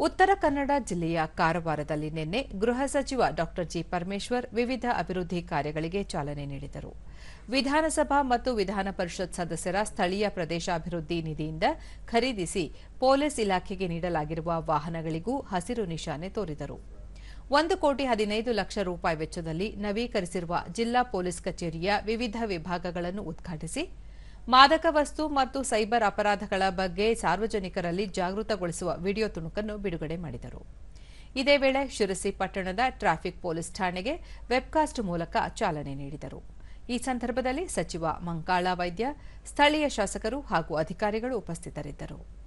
ಉತ್ತರ ಕನ್ನಡ ಜಿಲ್ಲೆಯ ಕಾರವಾರದಲ್ಲಿ ನಿನ್ನೆ ಗೃಹ ಸಚಿವ ಡಾ ಜಿ ಪರಮೇಶ್ವರ್ ವಿವಿಧ ಅಭಿವೃದ್ಧಿ ಕಾರ್ಯಗಳಿಗೆ ಚಾಲನೆ ನೀಡಿದರು. ವಿಧಾನಸಭಾ ಮತ್ತು ವಿಧಾನ ಪರಿಷತ್ ಸದಸ್ಯರ ಸ್ಥಳೀಯ ಪ್ರದೇಶಾಭಿವೃದ್ಧಿ ನಿಧಿಯಿಂದ ಖರೀದಿಸಿ ಪೊಲೀಸ್ ಇಲಾಖೆಗೆ ನೀಡಲಾಗಿರುವ ವಾಹನಗಳಿಗೂ ಹಸಿರು ನಿಶಾನೆ ತೋರಿದರು. ಒಂದು ಕೋಟಿ ಹದಿನೈದು ಲಕ್ಷ ರೂಪಾಯಿ ವೆಚ್ಚದಲ್ಲಿ ನವೀಕರಿಸಿರುವ ಜಿಲ್ಲಾ ಪೊಲೀಸ್ ಕಚೇರಿಯ ವಿವಿಧ ವಿಭಾಗಗಳನ್ನು ಉದ್ಘಾಟಿಸಿ ಮಾದಕ ವಸ್ತು ಮತ್ತು ಸೈಬರ್ ಅಪರಾಧಗಳ ಬಗ್ಗೆ ಸಾರ್ವಜನಿಕರಲ್ಲಿ ಜಾಗೃತಗೊಳಿಸುವ ವಿಡಿಯೋ ತುಣುಕನ್ನು ಬಿಡುಗಡೆ ಮಾಡಿದರು. ಇದೇ ವೇಳೆ ಶಿರಸಿ ಪಟ್ಟಣದ ಟ್ರಾಫಿಕ್ ಪೊಲೀಸ್ ಠಾಣೆಗೆ ವೆಬ್ಕಾಸ್ಟ್ ಮೂಲಕ ಚಾಲನೆ ನೀಡಿದರು. ಈ ಸಂದರ್ಭದಲ್ಲಿ ಸಚಿವ ಮಂಕಾಳ ವೈದ್ಯ, ಸ್ಥಳೀಯ ಶಾಸಕರು ಹಾಗೂ ಅಧಿಕಾರಿಗಳು ಉಪಸ್ಥಿತರಿದ್ದರು.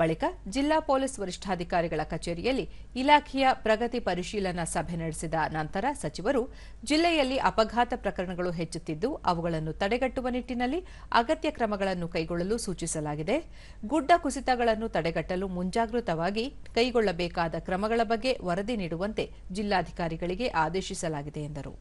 ಬಳಿಕ ಜಿಲ್ಲಾ ಪೊಲೀಸ್ ವರಿಷ್ಠಾಧಿಕಾರಿಗಳ ಕಚೇರಿಯಲ್ಲಿ ಇಲಾಖೆಯ ಪ್ರಗತಿ ಪರಿಶೀಲನಾ ಸಭೆ ನಡೆಸಿದ ನಂತರ ಸಚಿವರು, ಜಿಲ್ಲೆಯಲ್ಲಿ ಅಪಘಾತ ಪ್ರಕರಣಗಳು ಹೆಚ್ಚುತ್ತಿದ್ದು, ಅವುಗಳನ್ನು ತಡೆಗಟ್ಟುವ ನಿಟ್ಟಿನಲ್ಲಿ ಅಗತ್ಯ ಕ್ರಮಗಳನ್ನು ಕೈಗೊಳ್ಳಲು ಸೂಚಿಸಲಾಗಿದೆ. ಗುಡ್ಡ ಕುಸಿತಗಳನ್ನು ತಡೆಗಟ್ಟಲು ಮುಂಜಾಗೃತವಾಗಿ ಕೈಗೊಳ್ಳಬೇಕಾದ ಕ್ರಮಗಳ ಬಗ್ಗೆ ವರದಿ ನೀಡುವಂತೆ ಜಿಲ್ಲಾಧಿಕಾರಿಗಳಿಗೆ ಆದೇಶಿಸಲಾಗಿದೆ ಎಂದರು.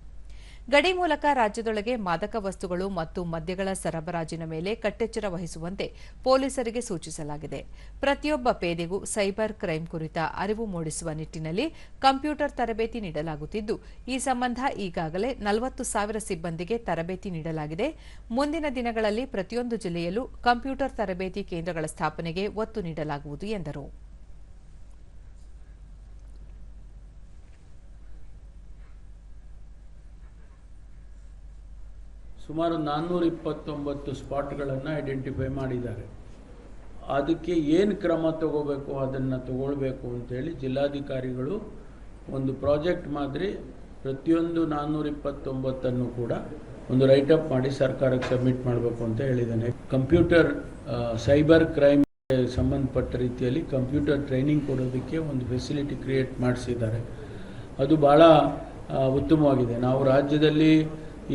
ಗಡಿ ಮೂಲಕ ರಾಜ್ಯದೊಳಗೆ ಮಾದಕ ವಸ್ತುಗಳು ಮತ್ತು ಮದ್ಯಗಳ ಸರಬರಾಜಿನ ಮೇಲೆ ಕಟ್ಟೆಚ್ಚರ ವಹಿಸುವಂತೆ ಪೊಲೀಸರಿಗೆ ಸೂಚಿಸಲಾಗಿದೆ. ಪ್ರತಿಯೊಬ್ಬ ಪೇದೆಗೂ ಸೈಬರ್ ಕ್ರೈಂ ಕುರಿತ ಅರಿವು ಮೂಡಿಸುವ ನಿಟ್ಟಿನಲ್ಲಿ ಕಂಪ್ಯೂಟರ್ ತರಬೇತಿ ನೀಡಲಾಗುತ್ತಿದ್ದು, ಈ ಸಂಬಂಧ ಈಗಾಗಲೇ ನಲವತ್ತು ಸಾವಿರ ಸಿಬ್ಬಂದಿಗೆ ತರಬೇತಿ ನೀಡಲಾಗಿದೆ. ಮುಂದಿನ ದಿನಗಳಲ್ಲಿ ಪ್ರತಿಯೊಂದು ಜಿಲ್ಲೆಯಲ್ಲೂ ಕಂಪ್ಯೂಟರ್ ತರಬೇತಿ ಕೇಂದ್ರಗಳ ಸ್ಥಾಪನೆಗೆ ಒತ್ತು ನೀಡಲಾಗುವುದು ಎಂದರು. ಸುಮಾರು ನಾನ್ನೂರ ಇಪ್ಪತ್ತೊಂಬತ್ತು ಸ್ಪಾಟ್ಗಳನ್ನು ಐಡೆಂಟಿಫೈ ಮಾಡಿದ್ದಾರೆ. ಅದಕ್ಕೆ ಏನು ಕ್ರಮ ತಗೋಬೇಕು, ಅದನ್ನು ತಗೊಳ್ಬೇಕು ಅಂತೇಳಿ ಜಿಲ್ಲಾಧಿಕಾರಿಗಳು ಒಂದು ಪ್ರಾಜೆಕ್ಟ್ ಮಾದರಿ ಪ್ರತಿಯೊಂದು ನಾನ್ನೂರ ಇಪ್ಪತ್ತೊಂಬತ್ತನ್ನು ಕೂಡ ಒಂದು ರೈಟಪ್ ಮಾಡಿ ಸರ್ಕಾರಕ್ಕೆ ಸಬ್ಮಿಟ್ ಮಾಡಬೇಕು ಅಂತ ಹೇಳಿದ್ದಾನೆ. ಕಂಪ್ಯೂಟರ್ ಸೈಬರ್ ಕ್ರೈಮ್ ಸಂಬಂಧಪಟ್ಟ ರೀತಿಯಲ್ಲಿ ಕಂಪ್ಯೂಟರ್ ಟ್ರೈನಿಂಗ್ ಕೊಡೋದಕ್ಕೆ ಒಂದು ಫೆಸಿಲಿಟಿ ಕ್ರಿಯೇಟ್ ಮಾಡಿಸಿದ್ದಾರೆ. ಅದು ಭಾಳ ಉತ್ತಮವಾಗಿದೆ. ನಾವು ರಾಜ್ಯದಲ್ಲಿ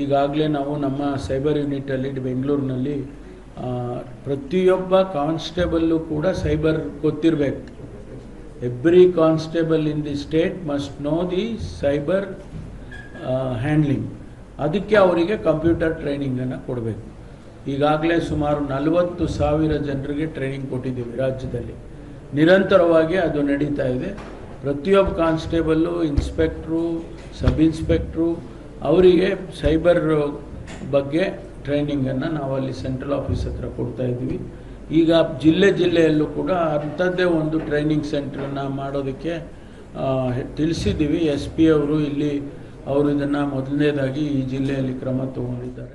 ಈಗಾಗಲೇ ನಾವು ನಮ್ಮ ಸೈಬರ್ ಯೂನಿಟಲ್ಲಿ ಬೆಂಗಳೂರಿನಲ್ಲಿ ಪ್ರತಿಯೊಬ್ಬ ಕಾನ್ಸ್ಟೇಬಲ್ಲು ಕೂಡ ಸೈಬರ್ ಗೊತ್ತಿರಬೇಕು. Every constable in the state must know the cyber handling. ಅದಕ್ಕೆ ಅವರಿಗೆ ಕಂಪ್ಯೂಟರ್ ಟ್ರೈನಿಂಗನ್ನು ಕೊಡಬೇಕು. ಈಗಾಗಲೇ ಸುಮಾರು ನಲವತ್ತು ಸಾವಿರ ಜನರಿಗೆ ಟ್ರೈನಿಂಗ್ ಕೊಟ್ಟಿದ್ದೀವಿ ರಾಜ್ಯದಲ್ಲಿ. ನಿರಂತರವಾಗಿ ಅದು ನಡೀತಾ ಇದೆ. ಪ್ರತಿಯೊಬ್ಬ ಕಾನ್ಸ್ಟೇಬಲ್ಲು, ಇನ್ಸ್ಪೆಕ್ಟ್ರು, ಸಬ್ ಇನ್ಸ್ಪೆಕ್ಟ್ರು ಅವರಿಗೆ ಸೈಬರ್ ಬಗ್ಗೆ ಟ್ರೈನಿಂಗನ್ನು ನಾವಲ್ಲಿ ಸೆಂಟ್ರಲ್ ಆಫೀಸ್ ಹತ್ರ ಕೊಡ್ತಾ ಇದ್ದೀವಿ ಈಗ ಜಿಲ್ಲೆ ಜಿಲ್ಲೆಯಲ್ಲೂ ಕೂಡ ಅಂಥದ್ದೇ ಒಂದು ಟ್ರೈನಿಂಗ್ ಸೆಂಟ್ರನ್ನ ಮಾಡೋದಕ್ಕೆ ತಿಳಿಸಿದ್ದೀವಿ. ಎಸ್ ಪಿ ಅವರು ಇಲ್ಲಿ ಅವರು ಇದನ್ನು ಮೊದಲನೇದಾಗಿ ಈ ಜಿಲ್ಲೆಯಲ್ಲಿ ಕ್ರಮ ತಗೊಂಡಿದ್ದಾರೆ.